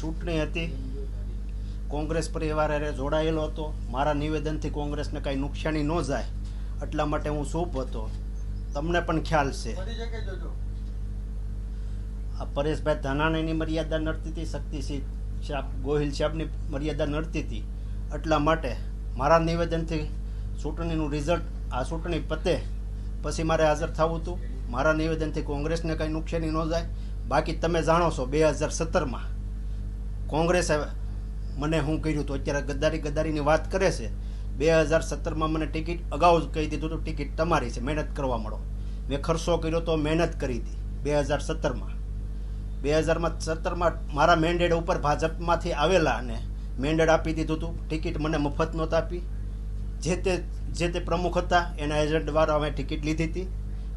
ચૂંટણી હતી. કોંગ્રેસ પરિવાર અરે જોડાયેલો હતો. મારા નિવેદનથી કોંગ્રેસને કાંઈ નુકસાની ન જાય એટલા માટે હું શુભ હતો. તમને પણ ખ્યાલ છે. આ પરેશભાઈ ધાનાણીની મર્યાદા નડતી હતી શક્તિસિંહ સાહેબ ગોહિલ સાહેબની મર્યાદા નડતી હતી. એટલા માટે મારા નિવેદનથી ચૂંટણીનું રિઝલ્ટ આ ચૂંટણી પતે. પછી મારે હાજર થવું હતું. મારા નિવેદનથી કોંગ્રેસને કાંઈ નુકસાની ન જાય. બાકી તમે જાણો છો બે હજાર સત્તરમાં કોંગ્રેસે મને શું કર્યું હતું અત્યારે ગદ્દારી ગદ્દારીની વાત કરે છે. બે હજાર સત્તરમાં મને ટિકિટ અગાઉ જ કહી દીધું હતું, ટિકિટ તમારી છે, મહેનત કરવા મળો. મેં ખર્ચો કર્યો તો મહેનત કરી હતી, બે હજાર સત્તરમાં. બે હજારમાં સત્તરમાં મારા મેન્ડેડ ઉપર ભાજપમાંથી આવેલા અને મેન્ડેડ આપી દીધું હતું. ટિકિટ મને મફત નહોતા આપી. જે તે જે તે પ્રમુખ હતા, એના એજન્ટ દ્વારા અમે ટિકિટ લીધી હતી.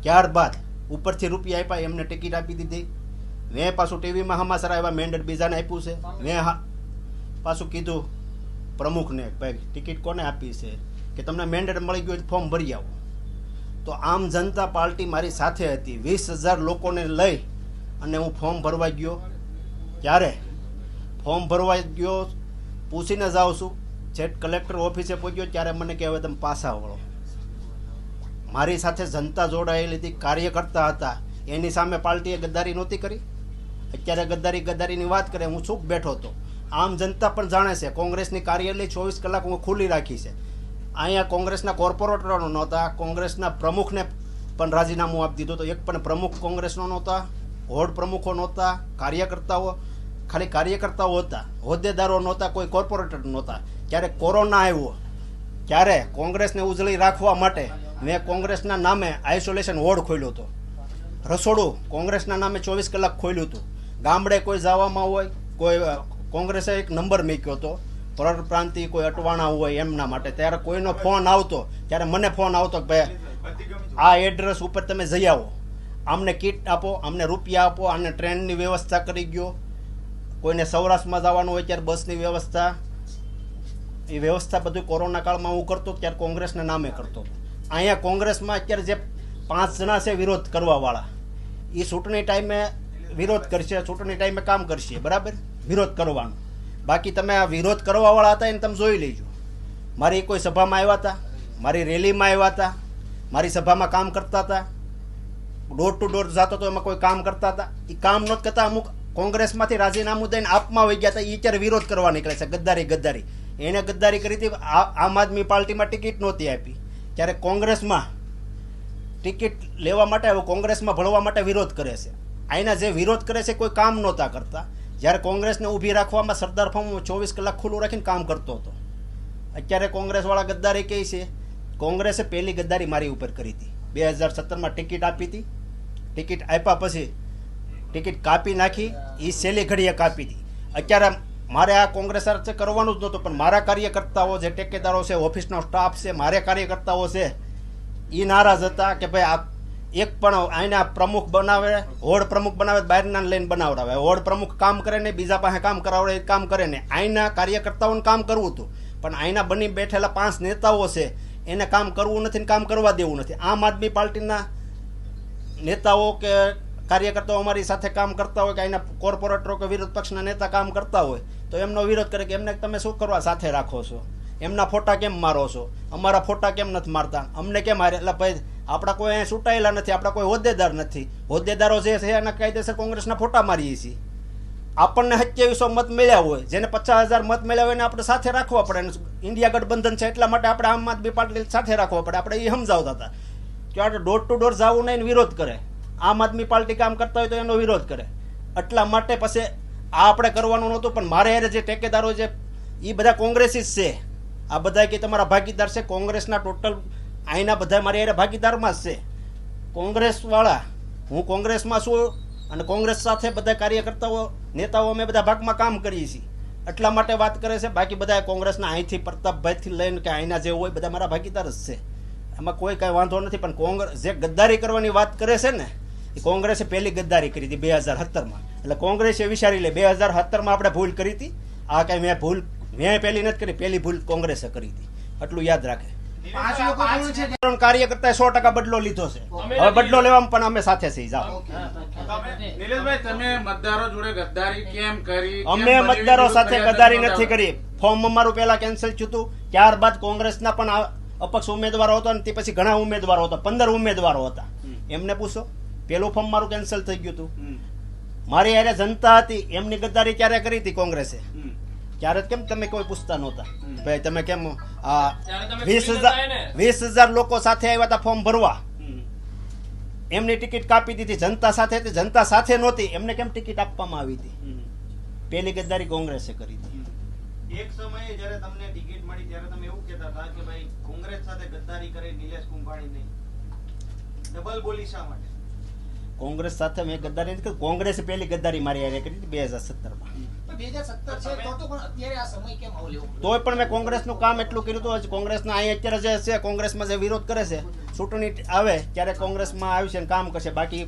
ત્યારબાદ ઉપરથી રૂપિયા આપ્યા, એમને ટિકિટ આપી દીધી. મેં પાછું ટીવીમાં હમાસરા એવા મેન્ડેટ બીજાને આપ્યું છે. મેં હા, પાછું કીધું પ્રમુખને ભાઈ, ટિકિટ કોને આપી છે? કે તમને મેન્ડેટ મળી ગયું ફોર્મ ભરી આવો. તો આમ જનતા પાર્ટી મારી સાથે હતી. વીસ હજાર લોકોને લઈ અને હું ફોર્મ ભરવા ગયો. ત્યારે ફોર્મ ભરવા ગયો, પૂછીને જાઉં છું. છેટ કલેક્ટર ઓફિસે પહોંચ્યો ત્યારે મને કહેવાય તમે પાછા વળો. મારી સાથે જનતા જોડાયેલી હતી, કાર્યકર્તા હતા. એની સામે પાર્ટીએ ગદ્દારી નહોતી કરી. અત્યારે ગદ્દારી ગદ્દારીની વાત કરે, હું ચૂપ બેઠો હતો. આમ જનતા પણ જાણે છે, કોંગ્રેસની કાર્યાલય ચોવીસ કલાક હું ખુલ્લી રાખી છે. અહીંયા કોંગ્રેસના કોર્પોરેટરો નહોતા, કોંગ્રેસના પ્રમુખને પણ રાજીનામું આપી દીધું તો એક પણ પ્રમુખ કોંગ્રેસનો નહોતા, હોડ પ્રમુખો નહોતા, કાર્યકર્તાઓ, ખાલી કાર્યકર્તાઓ હતા. હોદ્દેદારો નહોતા, કોઈ કોર્પોરેટર નહોતા. જ્યારે કોરોના આવ્યો ત્યારે કોંગ્રેસને ઉજળી રાખવા માટે મેં કોંગ્રેસના નામે આઇસોલેશન વોર્ડ ખોલ્યો હતો. રસોડું કોંગ્રેસના નામે ચોવીસ કલાક ખોલ્યું હતું. ગામડે કોઈ જવામાં હોય, કોઈ કોંગ્રેસે એક નંબર મૂક્યો હતો. પરપ્રાંતિ કોઈ અટવાણા હોય એમના માટે. ત્યારે કોઈનો ફોન આવતો, ત્યારે મને ફોન આવતો કે ભાઈ, આ એડ્રેસ ઉપર તમે જઈ આવો. આમને કીટ આપો અમને રૂપિયા આપો, આને ટ્રેનની વ્યવસ્થા કરી ગયો. કોઈને સૌરાષ્ટ્રમાં જવાનું હોય ત્યારે બસની વ્યવસ્થા. એ વ્યવસ્થા બધું કોરોના કાળમાં હું કરતો ત્યારે કોંગ્રેસના નામે કરતો અહીંયા કોંગ્રેસમાં અત્યારે જે પાંચ જણા છે વિરોધ કરવાવાળા એ ચૂંટણી ટાઈમે વિરોધ કરશે, ચૂંટણી ટાઈમે કામ કરશે, બરાબર? વિરોધ કરવાનો. બાકી તમે આ વિરોધ કરવાવાળા હતા એને તમે જોઈ લેજો. મારી કોઈ સભામાં આવ્યા હતા? મારી રેલીમાં આવ્યા હતા? મારી સભામાં કામ કરતા હતા? ડોર ટુ ડોર જતો હતો એમાં કોઈ કામ કરતા હતા? એ કામ નહોત કરતા અમુક કોંગ્રેસમાંથી રાજીનામું દઈને આપમાં વહી ગયા હતા એ અત્યારે વિરોધ કરવા નીકળે છે, ગદ્દારી ગદ્દારી. એણે ગદ્દારી કરી હતી આમ આદમી પાર્ટીમાં ટિકિટ નહોતી આપી. ત્યારે કોંગ્રેસમાં ટિકિટ લેવા માટે કોંગ્રેસમાં ભળવા માટે વિરોધ કરે છે. આના જે વિરોધ કરે છે કોઈ કામ નહોતા કરતા. જ્યારે કોંગ્રેસને ઊભી રાખવામાં સરદાર ફોર્મ ચોવીસ કલાક ખુલ્લું રાખીને કામ કરતો હતો. અત્યારે કોંગ્રેસવાળા ગદ્દારી કહે છે, કોંગ્રેસે પહેલી ગદ્દારી મારી ઉપર કરી હતી. બે હજાર સત્તરમાં ટિકિટ આપી હતી. ટિકિટ આપ્યા પછી ટિકિટ કાપી નાખી એ છેલ્લી ઘડીએ કાપી હતી. અત્યારે મારે આ કોંગ્રેસ કરવાનું જ નહોતું, પણ મારા કાર્યકર્તાઓ જે ટેકેદારો છે, ઓફિસનો સ્ટાફ છે, મારે કાર્યકર્તાઓ છે એ નારાજ હતા કે ભાઈ આ એક પણ આના પ્રમુખ બનાવે, હોડ પ્રમુખ બનાવે, બહારના લઈને બનાવડાવે. હોડ પ્રમુખ કામ કરે ને બીજા પાસે કામ કરાવડે કામ કરે ને આઈના કાર્યકર્તાઓને કામ કરવું હતું. પણ આઈના બની બેઠેલા પાંચ નેતાઓ છે, એને કામ કરવું નથી ને કામ કરવા દેવું નથી. આમ આદમી પાર્ટીના નેતાઓ કે કાર્યકર્તાઓ અમારી સાથે કામ કરતા હોય કે અહીંના કોર્પોરેટરો કે વિરોધ પક્ષના નેતા કામ કરતા હોય, તો એમનો વિરોધ કરે કે એમને તમે શું કરવા સાથે રાખો છો? એમના ફોટા કેમ મારો છો? અમારા ફોટા કેમ નથી મારતા? અમને કેમ મારે એટલે ભાઈ આપણા કોઈ અહીંયા ચૂંટાયેલા નથી, આપણા કોઈ હોદ્દેદાર નથી. હોદ્દેદારો જે છે એના કાયદેસર કોંગ્રેસના ફોટા મારીએ છીએ. આપણને સત્યાવીસો મત મળ્યા હોય, જેને પચાસ હજાર મત મળ્યા હોય એને આપણે સાથે રાખવા પડે. ઇન્ડિયા ગઠબંધન છે એટલા માટે આપણે આમ આદમી પાર્ટી સાથે રાખવા પડે. આપણે એ સમજાવતા હતા કે આપણે ડોર ટુ ડોર જવું નહીં વિરોધ કરે. આમ આદમી પાર્ટી કામ કરતા હોય તો એનો વિરોધ કરે. એટલા માટે પછી આ આપણે કરવાનું નહોતું, પણ મારે હારે જે ટેકેદારો છે એ બધા કોંગ્રેસી છે. આ બધા કે તમારા ભાગીદાર છે, કોંગ્રેસના ટોટલ અહીંના બધા મારી હારે ભાગીદારમાં જ છે. કોંગ્રેસવાળા, હું કોંગ્રેસમાં છું અને કોંગ્રેસ સાથે બધા કાર્યકર્તાઓ, નેતાઓ અમે બધા ભાગમાં કામ કરીએ છીએ. એટલા માટે વાત કરે છે, બાકી બધા કોંગ્રેસના અહીંથી પ્રતાપભાઈથી લઈને કે અહીંના જે હોય બધા મારા ભાગીદાર જ છે. એમાં કોઈ કાંઈ વાંધો નથી, પણ કોંગ્રેસ જે ગદ્દારી કરવાની વાત કરે છે ને, એ કોંગ્રેસે પહેલી ગદ્દારી કરી હતી બે હજાર સત્તરમાં એટલે કોંગ્રેસે વિચારી લે બે હજાર સત્તરમાં આપણે ભૂલ કરી હતી. આ કાંઈ મેં ભૂલ, મેં પહેલી નથી કરી, પહેલી ભૂલ કોંગ્રેસે કરી હતી. આટલું યાદ રાખે. પાંચ લોકો કોણ પણ સો ટકા બદલો લીધો છે. હવે બદલો લેવામાં પણ અમે સાથે છીએ જાઓ. તમે મતદારો જોડે ગદ્દારી કેમ કરી? અમે મતદારો સાથે ગદ્દારી નથી કરી. ફોર્મ અમારું પહેલા કેન્સલ થયું હતું. ત્યારબાદ કોંગ્રેસના પણ અપક્ષ ઉમેદવારો હતો અને તે પછી ઘણા ઉમેદવારો હતા. પંદર ઉમેદવારો હતા. એમને પૂછો. પેલું ફોર્મ મારું કેન્સલ થઈ ગયું હતું. મારી યારે જનતા હતી. એમની ગદ્દારી ક્યારે કરી હતી કોંગ્રેસે. ત્યારે કેમ તમે કોઈ પૂછતા નહોતા? ભાઈ તમે કેમ આ વીસ હજાર વીસ હજાર લોકો સાથે આવ્યા હતા ફોર્મ ભરવા. એમની ટિકિટ કાપી દીધી. જનતા સાથે હતી. જનતા સાથે નહોતી. એમને કેમ ટિકિટ આપવામાં આવી હતી? પેલી ગદ્દારી કોંગ્રેસે કરી હતી. એક સમયે જ્યારે તમને ટિકિટ મળી ત્યારે તમે એવું કહેતા હતા કે ભાઈ કોંગ્રેસ સાથે ગદ્દારી કરે નિલેશ કુંભાણી નહીં. ડબલ બોલી શા માટે? કોંગ્રેસ સાથે મેં ગદ્દારી નથી કરી. કોંગ્રેસે પેલી ગદ્દારી મારી હારે કરી હતી બે હજાર સત્તરમાં. બે હજાર સત્તર છે તો તો પણ અત્યારે આ સમય કેમ આવો લેવો તોય પણ મેં કોંગ્રેસનું કામ એટલું કર્યું હતું કોંગ્રેસના અહીં અત્યારે જે છે કોંગ્રેસમાં જે વિરોધ કરે છે ચૂંટણી આવે ત્યારે કોંગ્રેસમાં આવશે ને કામ કરશે. બાકી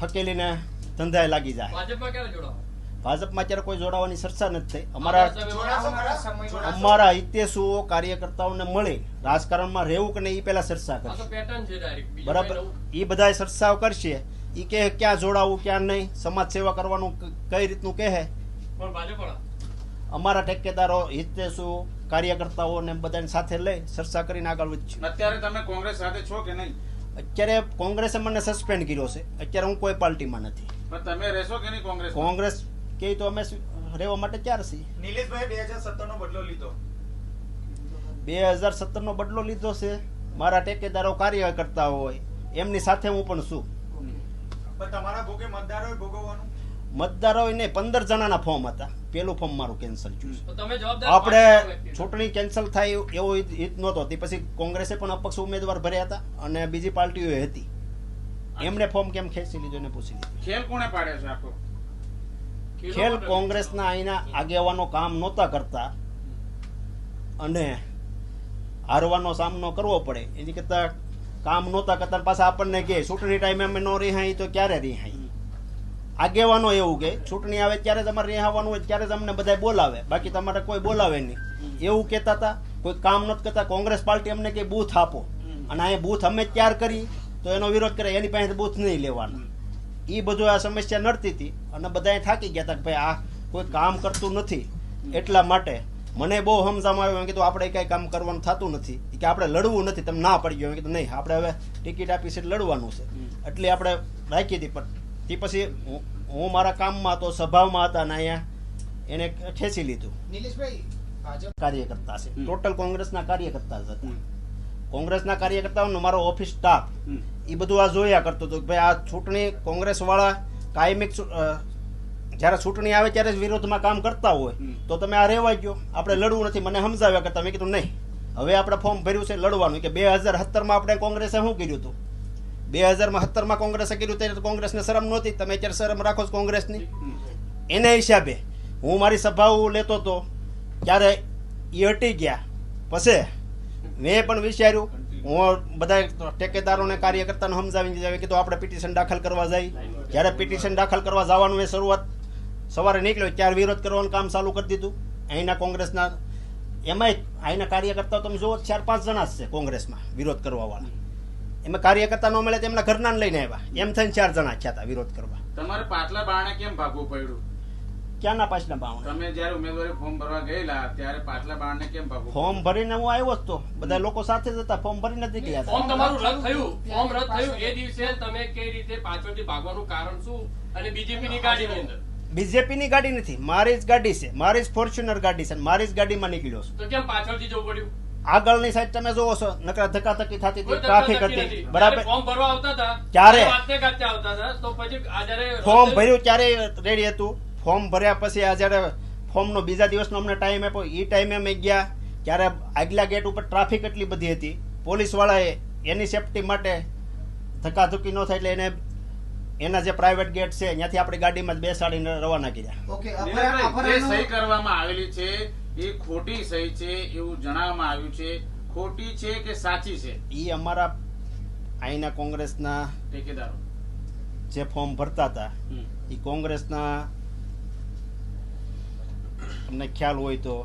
હકેલીને ધંધાએ લાગી જાય. ભાજપમાં ક્યારે જોડાવો? ભાજપમાં અત્યારે કોઈ જોડાવાની ચર્ચા નથી થઈ. અમારા અમારા હિતેશુઓ કાર્યકર્તાઓને મળી રાજકારણમાં રહેવું કે નહીં એ પહેલા ચર્ચા કરશે. બરાબર. એ બધા ચર્ચાઓ કરશે. એ કે ક્યાં જોડાવું ક્યાં નહીં સમાજ સેવા કરવાનું કઈ રીતનું કહે? પણ ભાજપ અમારા ટેકેદારો હિતેશુ કાર્યકર્તાઓને બધાને સાથે લઈ ચર્ચા કરીને આગળ વધશું અત્યારે તમે કોંગ્રેસ સાથે છો કે નહીં? અત્યારે કોંગ્રેસે મને સસ્પેન્ડ કર્યો છે. અત્યારે હું કોઈ પાર્ટીમાં નથી. પણ તમે રહેશો કે નહીં કોંગ્રેસ કોંગ્રેસ કે તો અમે રહેવા માટે ચાર છીએ. નિલેશભાઈ બે હજાર સત્તર નો બદલો લીધો. બે હજાર સત્તરનો બદલો લીધો છે. મારા ટેકેદારો કાર્યકર્તા હોય એમની સાથે હું પણ છું. પણ તમારા ભોગે મતદારોએ ભોગવવાનું? મતદારો ને પંદર જણાના ફોર્મ હતા. પેલું ફોર્મ મારું કેન્સલ થયું છે. તો તમે જવાબદાર આપણે ચૂંટણી કેન્સલ થાય એવો હિત હિત નહોતો. તે પછી કોંગ્રેસે પણ અપક્ષ ઉમેદવાર ભર્યા હતા અને બીજી પાર્ટીઓ હતી. એમણે ફોર્મ કેમ ખેંચી લીધું એને પૂછી લીધું. ખેલ કોણે પાડ્યો છે આખો? ખેલ કોંગ્રેસના અહીંના આગેવાનો કામ નહોતા કરતા. અને હારવાનો સામનો કરવો પડે. એની કરતાં કામ નહોતા કરતા. પાછા આપણને કહે ચૂંટણી ટાઈમે અમે ન રિહાઈ તો ક્યારે રિહાઈ? આગેવાનો એવું કે ચૂંટણી આવે ત્યારે તમારે રિહાવાનું હોય ત્યારે તમને બધા બોલાવે. બાકી તમારે કોઈ બોલાવે નહીં. એવું કહેતા હતા. કોઈ કામ નથી કરતા. કોંગ્રેસ પાર્ટી અમને કે બૂથ આપો. અને અહીંયા બૂથ અમે તૈયાર કરી તો એનો વિરોધ કરે. એની પાસે બૂથ નહીં લેવાનો. એ બધું આ સમસ્યા નડતી હતી. અને બધાએ થાકી ગયા હતા કે ભાઈ આ કોઈ કામ કરતું નથી. એટલા માટે મને બહુ સમજામાં આવ્યું. કીધું આપણે કાંઈ કામ કરવાનું થતું નથી. કે આપણે લડવું નથી. તમે ના પડી ગયો. કીધું નહીં. આપણે હવે ટિકિટ આપી છે લડવાનું છે. એટલે આપણે રાખી હતી પણ તે પછી હું- હું મારા કામમાં હતો સભામાં હતા ને અહીંયા એને ખેંચી લીધું. નિલેશભાઈ ભાજપ કાર્યકર્તા છે. ટોટલ કોંગ્રેસના કાર્યકર્તા હતા. કોંગ્રેસના કાર્યકર્તાઓનો મારો ઓફિસ સ્ટાફ એ બધું આ જોયા કરતો હતો કે ભાઈ આ ચૂંટણી કોંગ્રેસવાળા કાયમિક જ્યારે ચૂંટણી આવે ત્યારે જ વિરોધમાં કામ કરતા હોય. તો તમે આ રહેવા ગયો. આપણે લડવું નથી. મને સમજાવ્યા કરતા. મેં કીધું નહીં. હવે આપણે ફોર્મ ભર્યું છે લડવાનું. કે બે હજાર સત્તરમાં આપણે કોંગ્રેસે શું કર્યું હતું? બે હજારમાં સત્તરમાં કોંગ્રેસે કર્યું ત્યારે કોંગ્રેસને શરમ નહોતી. તમે અત્યારે શરમ રાખો છો કોંગ્રેસની? એના હિસાબે હું મારી સભાઓ લેતો હતો ત્યારે એ હટી ગયા. પછી મેં પણ વિચાર્યું, હું બધા ટેકેદારોને કાર્યકર્તાને સમજાવીને દીધા કીધું, આપણે પિટિશન દાખલ કરવા જાય. જ્યારે પિટિશન દાખલ કરવા જવાનું એ શરૂઆત સવારે નીકળ્યો, ત્યારે વિરોધ કરવાનું કામ ચાલુ કરી દીધું. અહીંના કોંગ્રેસના, એમાંય અહીંના કાર્યકર્તાઓ તમે જુઓ, ચાર પાંચ જણા જ છે કોંગ્રેસમાં વિરોધ કરવા વાળા એમાં કાર્યકર્તા ન મળે તો એમના ઘરના લઈને આવ્યા. એમ થઈને ચાર જણા થયા હતા વિરોધ કરવા. તમારે પાછલા બારણે કેમ ભાગવું પડ્યું? ક્યાંના પાછલા બાવણા તમે જ્યારે ઉમેદવારી ફોર્મ ભરવા ગયેલા ત્યારે પાછલા બારણે કેમ ભાગવું ફોર્મ ભરીને હું આવ્યો હતો બધા લોકો સાથે જ હતા ફોર્મ ભરીને જ નીકળ્યા ફોર્મ તમારું રદ થયું. ફોર્મ રદ થયું. એ દિવસે તમે કઈ રીતે પાછળથી ભાગવાનું કારણ શું? અને બીજેપી ની ગાડીની અંદર? બીજેપીની ગાડી નથી. મારી જ ગાડી છે. મારી જ ફોર્ચ્યુનર ગાડી છે મારી જ ગાડીમાં નીકળ્યો છું. તો કેમ પાછળથી જવું પડ્યું? આગળની સાઈડ તમે જોવો છો નકરા ધકાધકી થતી હતી ટ્રાફિક હતી. બરાબર? ફોર્મ ભરવા આવતા હતા આવતા હતા તો પછી આ ફોર્મ ભર્યું ત્યારે રેડી હતું. ફોર્મ ભર્યા પછી આ જ્યારે ફોર્મનો બીજા દિવસનો અમને ટાઈમ આપ્યો. એ ટાઈમે અમે ગયા. ત્યારે આગલા ગેટ ઉપર ટ્રાફિક એટલી બધી હતી. પોલીસ વાળાએ એની સેફટી માટે ધક્કાધુક્કી ન થાય એટલે એને એના જે પ્રાઇવેટ ગેટ છે ત્યાંથી આપણી ગાડીમાં જ બેસાડીને રવાના કર્યા. ઓકે સહી કરવામાં આવેલી છે એ ખોટી સહી છે એવું જણાવવામાં આવ્યું છે. ખોટી છે કે સાચી છે? એ અમારા અહીંના કોંગ્રેસના ટેકેદારો. જે ફોર્મ ભરતા હતા એ કોંગ્રેસના તમને ખ્યાલ હોય તો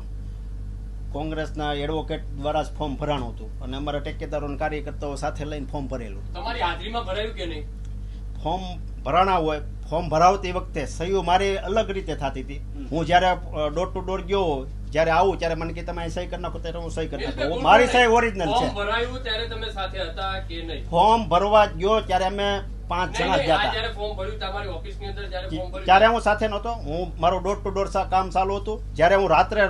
કોંગ્રેસના એડવોકેટ દ્વારા જ ફોર્મ ભરાણું હતું અને અમારા ટેકેદારો અને કાર્યકર્તાઓ સાથે લઈને ફોર્મ ભરેલું તમારી હાજરીમાં ભરાયું કે નહીં? ફોર્મ ભરાણા હોય ફોર્મ ભરાવતી વખતે સહીઓ મારે અલગ રીતે થતી હતી. હું જ્યારે ડોર ટુ ડોર ગયો જ્યારે આવું ત્યારે મને કે તમે અહીં સહી કરી નાખો ત્યારે હું સહી કરી નાખું. મારી સહી ઓરિજિનલ છે. ફોર્મ ભરાયું ત્યારે તમે સાથે હતા કે નહીં? ફોર્મ ભરવા ગયો ત્યારે અમે પાંચ જણા ગયા હતા. જ્યારે ફોર્મ ભર્યું તમારી ઓફિસની અંદર જ્યારે ફોર્મ ભર્યું. ત્યારે હું સાથે નહોતો. હું મારું ડોર ટુ ડોર કામ ચાલુ હતું. જ્યારે હું રાત્રે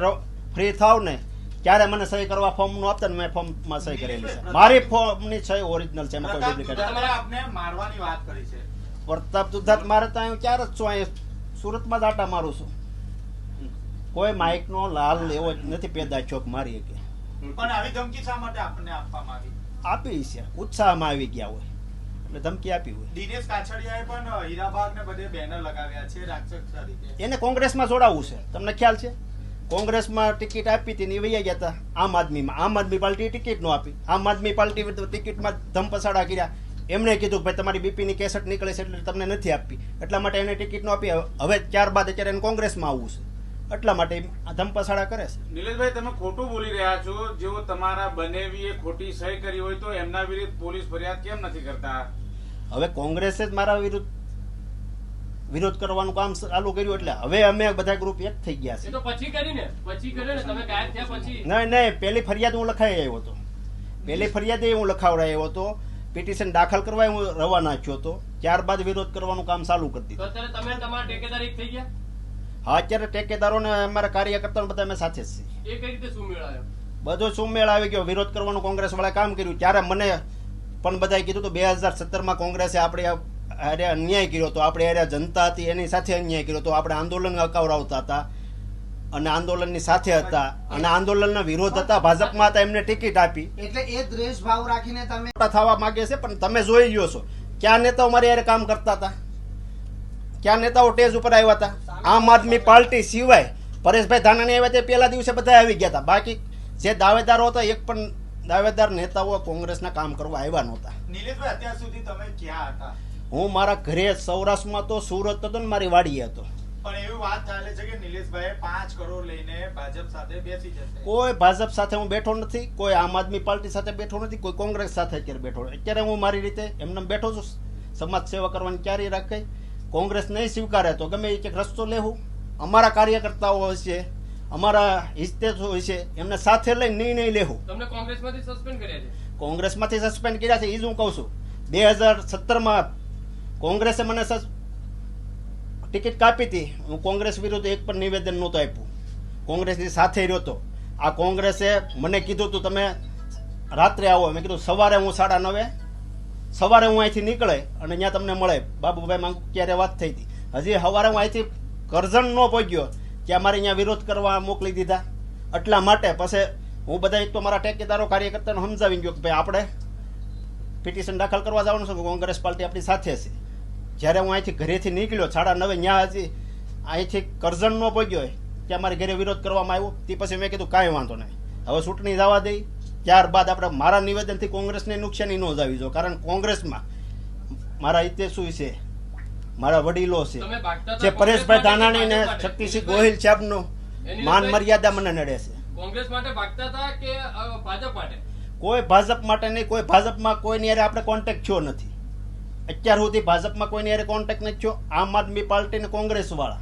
ફ્રી થાવ ને ત્યારે મને સહી કરવા ફોર્મનું આપતા ને મેં ફોર્મમાં સહી કરેલી છે. મારી ફોર્મની સહી ઓરિજિનલ છે એમાં કોઈ ડુપ્લિકેટ આપને મારવાની વાત કરી છે. પ્રતાપ દુધાત મારે તો અહીં ક્યારે જ છું? અહીં સુરતમાં જ આટા મારું છું. કોઈ માઇકનો લાલ લેવો જ નથી પેદા ચોક મારી કે પણ આવી ધમકી શા માટે આપણને આપવામાં આવી? આપી છે. ઉત્સાહમાં આવી ગયા હોય. એટલે ધમકી આપી હોય. દિનેશ કાછડિયાએ પણ હીરાબાગ ને બધે બેનર લગાવ્યા છે રાક્ષસ તરીકે. એને કોંગ્રેસમાં જોડાવવું છે. તમને ખ્યાલ છે? કોંગ્રેસમાં ટિકિટ આપી હતી ને વૈયા ગયા હતા. આમ આદમીમાં. આમ આદમી પાર્ટી ટિકિટ નો આપી. આમ આદમી પાર્ટી ટિકિટમાં ધમપસાડા કર્યા. એમણે કીધું કે ભાઈ તમારી બીપીની કેસેટ નીકળે છે એટલે તમને નથી આપી એટલા માટે એને ટિકિટ નો આપી. હવે ત્યારબાદ અત્યારે એને કોંગ્રેસમાં આવવું છે. એટલા માટે ધમપસાડા કરે છે. નિલેશભાઈ તમે ખોટું બોલી રહ્યા છો. જેઓ તમારા બનેવીએ ખોટી સહી કરી હોય તો એમના વિરુદ્ધ પોલીસ ફરિયાદ કેમ નથી કરતા? હવે કોંગ્રેસે જ મારા વિરુદ્ધ વિરોધ કરવાનું કામ ચાલુ કર્યું એટલે હવે અમે બધા ગ્રુપ એક થઈ ગયા એ છે તો પછી કરીને પછી કર્યો ને. તમે ગાયબ થયા પછી. નહીં નહીં પહેલી ફરિયાદ હું લખાઈ આવ્યો હતો. પહેલી ફરિયાદ હું લખાવડાયો હતો. પિટિશન દાખલ કરવા હું રવાના થયો હતો. ત્યારબાદ વિરોધ કરવાનું કામ ચાલુ કરી દીધું. અત્યારે તમે તમારા ટેકેદાર એક થઈ ગયા? હા અત્યારે ટેકેદારોને અમારા કાર્યકર્તાઓ બધા અમે સાથે જ છીએ. એ કઈ રીતે શું મેળાયો? બધો સુમેળ આવી ગયો? વિરોધ કરવાનું કોંગ્રેસ વાળા કામ કર્યું. ત્યારે મને પણ બધાએ કીધું તો બે હજાર સત્તરમાં કોંગ્રેસે આપણે અરે અન્યાય કર્યો હતો. આપણે અરે જનતા હતી એની સાથે અન્યાય કર્યો હતો. આપણે આંદોલન અકાવરાવતા હતા અને આંદોલનની સાથે હતા અને આંદોલનના વિરોધ હતા. ભાજપમાં હતા એમને ટિકિટ આપી. એટલે એ દ્વેષ ભાવ રાખીને તમે મોટા થવા માંગે છે પણ તમે જોઈ ગયો છો. ક્યાં નેતાઓ મારી હારે કામ કરતા હતા? ક્યાં નેતાઓ ટેજ ઉપર આવ્યા હતા? આમ આદમી પાર્ટી સિવાય પરેશભાઈ ધાનાણી આવ્યા તે પહેલા દિવસે બધા આવી ગયા હતા. બાકી જે દાવેદારો હતા એક પણ દાવેદાર નેતાઓ કોંગ્રેસના કામ કરવા આવ્યા નહોતા. નિલેશભાઈ અત્યાર સુધી તમે ક્યાં હતા? હું મારા ઘરે સૌરાષ્ટ્રમાં તો સુરત હતો ને મારી વાડીએ હતો. પણ એવી વાત ચાલે છે કે નિલેશભાઈ પાંચ કરોડ લઈને ભાજપ સાથે બેસી જશે. કોઈ ભાજપ સાથે હું બેઠો નથી કોઈ આમ આદમી પાર્ટી સાથે બેઠો નથી કોઈ કોંગ્રેસ સાથે અત્યારે બેઠો. અત્યારે હું મારી રીતે એમને બેઠો છું. સમાજ સેવા કરવાની ક્યારે રાખે કોંગ્રેસ નહીં સ્વીકારે તો ગમે એ કંઈક રસ્તો લેવું. અમારા કાર્યકર્તાઓ હોય છે અમારા હિસ્તેજ હોય છે એમને સાથે લઈને નિર્ણય લેવું. તમને કોંગ્રેસમાંથી સસ્પેન્ડ કર્યા છે? કોંગ્રેસમાંથી સસ્પેન્ડ કર્યા છે એ જ હું કહું છું. બે હજાર સત્તરમાં કોંગ્રેસે મને સસ- ટિકિટ કાપી હતી. હું કોંગ્રેસ વિરુદ્ધ એક પણ નિવેદન નહોતું આપ્યું. કોંગ્રેસની સાથે રહ્યો હતો આ કોંગ્રેસે મને કીધું તું તમે રાત્રે આવો. મેં કીધું સવારે હું સાડા નવે સવારે હું અહીંથી નીકળે અને ત્યાં તમને મળે. બાબુભાઈ માંગ ક્યારે વાત થઈ હતી. હજી સવારે હું અહીંથી કરજણ ન પહોંચ્યો કે અમારે અહીંયા વિરોધ કરવા મોકલી દીધા. એટલા માટે પછી હું બધા એક તો મારા ટેકેદારો કાર્યકર્તાને સમજાવી ગયો કે ભાઈ આપણે પિટિશન દાખલ કરવા જવાનું છે, કોંગ્રેસ પાર્ટી આપણી સાથે છે. જ્યારે હું અહીંથી ઘરેથી નીકળ્યો, સાડા નવે ત્યાં હજી અહીંથી કરજણ ન પહોંચ્યો કે અમારે ઘરે વિરોધ કરવામાં આવ્યો, તે પછી મેં કીધું કાંઈ વાંધો નહીં. હવે ચૂંટણી જવા દઈ ત્યારબાદ આપણે મારા નિવેદનથી કોંગ્રેસને નુકસાની ન જાવી જો કારણ કોંગ્રેસમાં મારા હિતેશુ છે મારા વડીલો છે જે પરેશભાઈ ધાનાણી ને? શક્તિસિંહ ગોહિલ સાહેબનું માન મર્યાદા મને નડે છે. કોંગ્રેસ માટે ભાગતા હતા કે ભાજપ માટે? કોઈ ભાજપ માટે નહીં કોઈ ભાજપમાં કોઈની હારે આપણે કોન્ટેક્ટ થયો નથી. અત્યાર સુધી ભાજપમાં કોઈની હારે કોન્ટેક્ટ નથી થયો. આમ આદમી પાર્ટી ને કોંગ્રેસ વાળા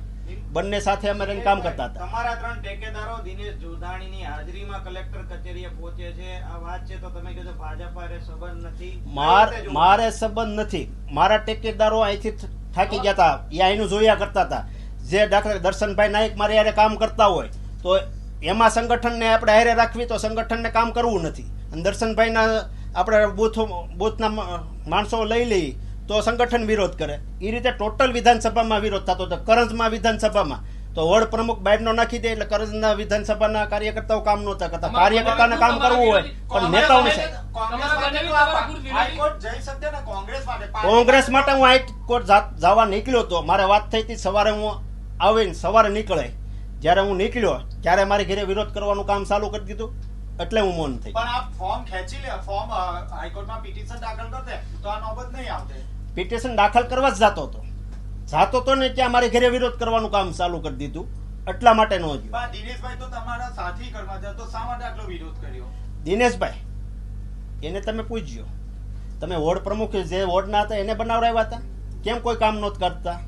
બંને સાથે અમે રહીને કામ કરતા હતા. તમારા ત્રણ ટેકેદારો દિનેશ જોધાણીની હાજરીમાં કલેક્ટર કચેરીએ પહોંચે છે. આ વાત છે તો તમે કીધું ભાજપ હારે સંબંધ નથી. માર? મારે સંબંધ નથી. મારા ટેકેદારો અહીંથી થાકી ગયા હતા. એ અહીંનું જોયા કરતા હતા. જે દાખલા દર્શનભાઈ નાયક મારે હારે કામ કરતા હોય તો એમાં સંગઠનને આપણે હારે રાખવી તો સંગઠનને કામ કરવું નથી. અને દર્શનભાઈના આપણે બૂથ બૂથના માણસો લઈ લઈ તો સંગઠન વિરોધ કરે. એ રીતે ટોટલ વિધાનસભામાં વિરોધ થતો હતો. કરંજમાં વિધાનસભામાં. તો વડ પ્રમુખ બાઇડનો નાખી દે એટલે કરંજના વિધાનસભાના કાર્યકર્તાઓ કામ નહોતા કરતા કાર્યકર્તાને કામ કરવું હોય પણ નેતાઓને છે કોંગ્રેસ માટે? હું. હાઈકોર્ટ જવા નીકળ્યો તો મારે વાત થઈ હતી સવારે હું આવીને સવારે નીકળે. જ્યારે હું નીકળ્યો ત્યારે મારી ઘરે વિરોધ કરવાનું કામ ચાલુ કરી દીધું. એટલે હું મૌન થઈ પણ આ ફોર્મ ખેંચી લે ફોર્મ હાઈકોર્ટમાં પિટિશન દાખલ કરતે તો આ નોબત નહીં આવતે. પિટિશન દાખલ કરવા જ જતો હતો. જાતો તો ને ત્યાં મારે ઘરે વિરોધ કરવાનું કામ ચાલુ કરી દીધું. એટલા માટે નો ગયો દિનેશભાઈ તો તમારા સાથી કર્મચારી તો શા માટે આટલો વિરોધ કર્યો? દિનેશભાઈ એને તમે પૂછજો. તમે વોર્ડ પ્રમુખ જે વોર્ડના હતા એને બનાવડાવ્યા હતા? કેમ કોઈ કામ નહોત કરતા?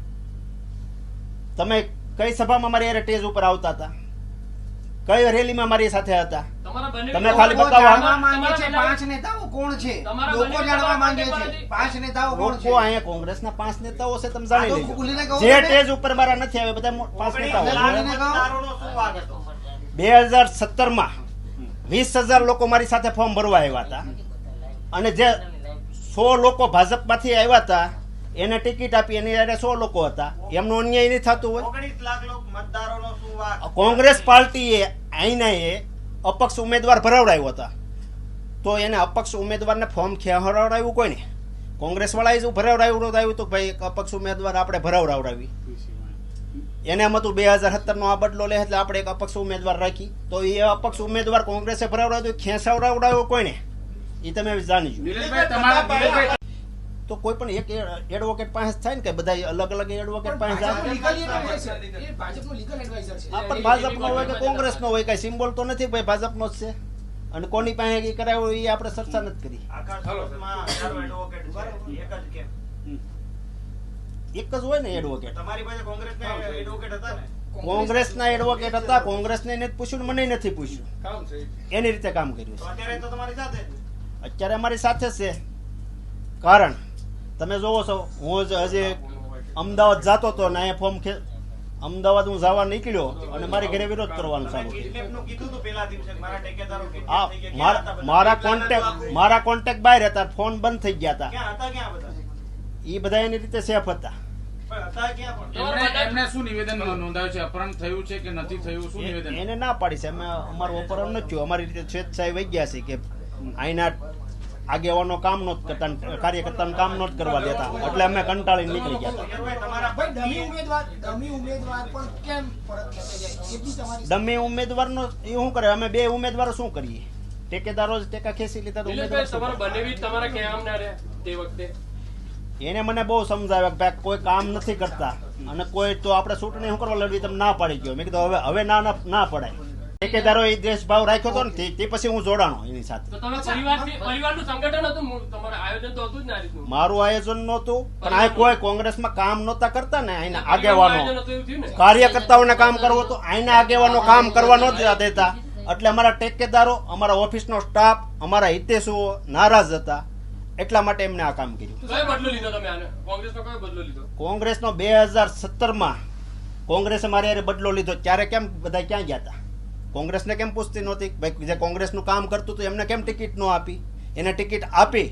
તમે કઈ સભામાં મારી સ્ટેજ ઉપર આવતા હતા? કઈ રેલીમાં મારી સાથે હતા? તમારા તમે ખાલી લોકો બતાવો. જાણવા આમાં. માંગે છે પાંચ નેતાઓ કોણ છે? લોકો જાણવા માંગે છે પાંચ નેતાઓ કોણ છે? અહીંયા કોંગ્રેસના પાંચ નેતાઓ છે તમે જાણી લેજો. જે ટેજ સ્ટેજ ઉપર મારા નથી આવે બધા પાંચ નેતાઓ. બે હજાર સત્તરમાં વીસ હજાર લોકો મારી સાથે ફોર્મ ભરવા આવ્યા હતા. અને જે સો લોકો ભાજપમાંથી આવ્યા હતા એને ટિકિટ આપી એની હારે સો લોકો હતા. એમનો અન્યાય નહીં થતું હોય. કોંગ્રેસ પાર્ટી એ મતદારોનો એ અપક્ષ ઉમેદવાર ભરાવડાવ્યો હતા. તો એને અપક્ષ ઉમેદવારને ફોર્મ ખેવડાવ્યું કોઈને? કોંગ્રેસ વાળાએ જ ભરાવડાવ્યું આવ્યું તો ભાઈ અપક્ષ ઉમેદવાર આપણે ભરાવડાવડાવી. એને એમ હતું બે હજાર સત્તરનો આ બદલો લે એટલે આપણે એક અપક્ષ ઉમેદવાર રાખી. તો એ અપક્ષ ઉમેદવાર કોંગ્રેસે ભરાવડાવ્યો ખેંચાવડાવડાવ્યો કોઈને? એ તમે જાણીજો તો કોઈ પણ એક એડવોકેટ પાસે થાય ને કે બધા અલગ અલગ એડવોકેટ પાસે જાય. આ પણ ભાજપનો હોય કે કોંગ્રેસનો હોય કઈ સિમ્બોલ તો નથી ભાઈ ભાજપનો જ છે. અને કોની પાસે એ કરાવ્યો એ આપણે ચર્ચા નથી કરી. એક જ કેમ? એક જ હોય ને એડવોકેટ તમારી પાસે કોંગ્રેસના એડવોકેટ હતા ને? કોંગ્રેસના એડવોકેટ હતા કોંગ્રેસને નથી પૂછ્યું મને નથી પૂછ્યું. એની રીતે કામ કર્યું અત્યારે તો તમારી સાથે જ. અત્યારે અમારી સાથે જ છે. કારણ તમે જોવો છો હું જ હજી અમદાવાદ જતો હતો ને અહીંયા ફોર્મ ખે અમદાવાદ હું જવા નીકળ્યો અને મારી ઘરે વિરોધ કરવાનું ચાલુ મારા. ક્યાં મારા કોન્ટેક્ટ નતું મારા કોન્ટેક્ટ બહાર હતા ફોન બંધ થઈ ગયા હતા. ક્યાં હતા ક્યાં બધા? એ બધા એની રીતે સેફ હતા. પણ હતા ક્યાં પણ? એમણે એમણે શું નિવેદન નોંધાવ્યું છે? અપહરણ થયું છે કે નથી થયું? શું નિવેદન? એને ના પાડી છે. અમે અમારું અપહરણ નથી થયું. અમારી રીતે સ્વેચ્છાએ વહી ગયા છે કે અહીંના આગેવાનો કામ નો કરતા ને કાર્યકર્તાનું કામ નહોત કરવા દેતા. એટલે અમે કંટાળીને નીકળી ગયા ડમી ઉમેદવાર જાય એ શું કરે? અમે બે ઉમેદવારો શું કરીએ? ટેકેદારો જ ટેકા ખેંચી લીધા ના એને મને બહુ સમજાવ્યા કે ભાઈ કોઈ કામ નથી કરતા. અને કોઈ તો આપણે ચૂંટણી શું કરવા લડવી તમે ના પાડી ગયો. મેં કીધું હવે હવે ના ના ના પડાય. ઠેકેદારો એ દેશભાવ રાખ્યો હતો ને તે- પછી હું જોડાણો એની સાથે. તો તમે પરિવાર પરિવારનું સંગઠન હતું? તમારું આયોજન તો હતું જ ને રીતનું. મારું આયોજન નહોતું પણ આ કોઈ કોંગ્રેસમાં કામ નહોતા કરતા ને અહીંના આગેવાનો આયોજન હતું એવું થયું ને? કાર્યકર્તાઓને કામ કરવું હતું અહીંના આગેવાનો કામ કરવા નહોતા દેતા. એટલે અમારા ટેકેદારો અમારા ઓફિસનો સ્ટાફ અમારા હિતેશુઓ નારાજ હતા. એટલા માટે એમને આ કામ કર્યું. તો કયો બદલો લીધો તમે આને? કોંગ્રેસનો કયો બદલો લીધો? કોંગ્રેસનો બે હજાર સત્તરમાં કોંગ્રેસે મારે બદલો લીધો. ત્યારે કેમ બધા ક્યાં ગયા હતા? કોંગ્રેસને કેમ પૂછતી નહોતી? ભાઈ જે કોંગ્રેસનું કામ કરતું હતું એમને કેમ ટિકિટ ન આપી? એને ટિકિટ આપી.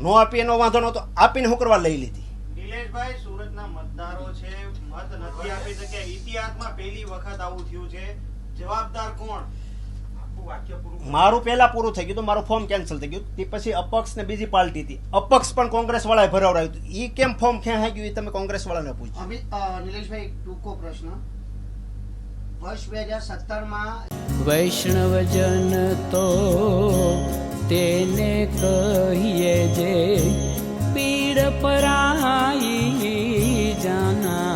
ન આપી એનો વાંધો નહોતો. આપીને હું કરવા લઈ લીધી. નિલેશભાઈ સુરતના મતદારો છે મત નથી આપી શક્યા. ઇતિહાસમાં પહેલી વખત આવું થયું છે. જવાબદાર કોણ? વાક્ય મારું પહેલા પૂરું થઈ ગયું મારું ફોર્મ કેન્સલ થઈ ગયું તે પછી અપક્ષ ને બીજી પાર્ટી હતી. અપક્ષ પણ કોંગ્રેસ વાળાએ ભરાવડાવ્યું હતું. ઈ કેમ ફોર્મ ખેંચાઈ ગયું એ તમે કોંગ્રેસ વાળાને પૂછો. અમિત નિલેશભાઈ ટૂંકો પ્રશ્ન. વર્ષ બે હજાર સત્તરમાં વૈષ્ણવજન તો તેને કહીએ જે પીડ પરાઈ જાના.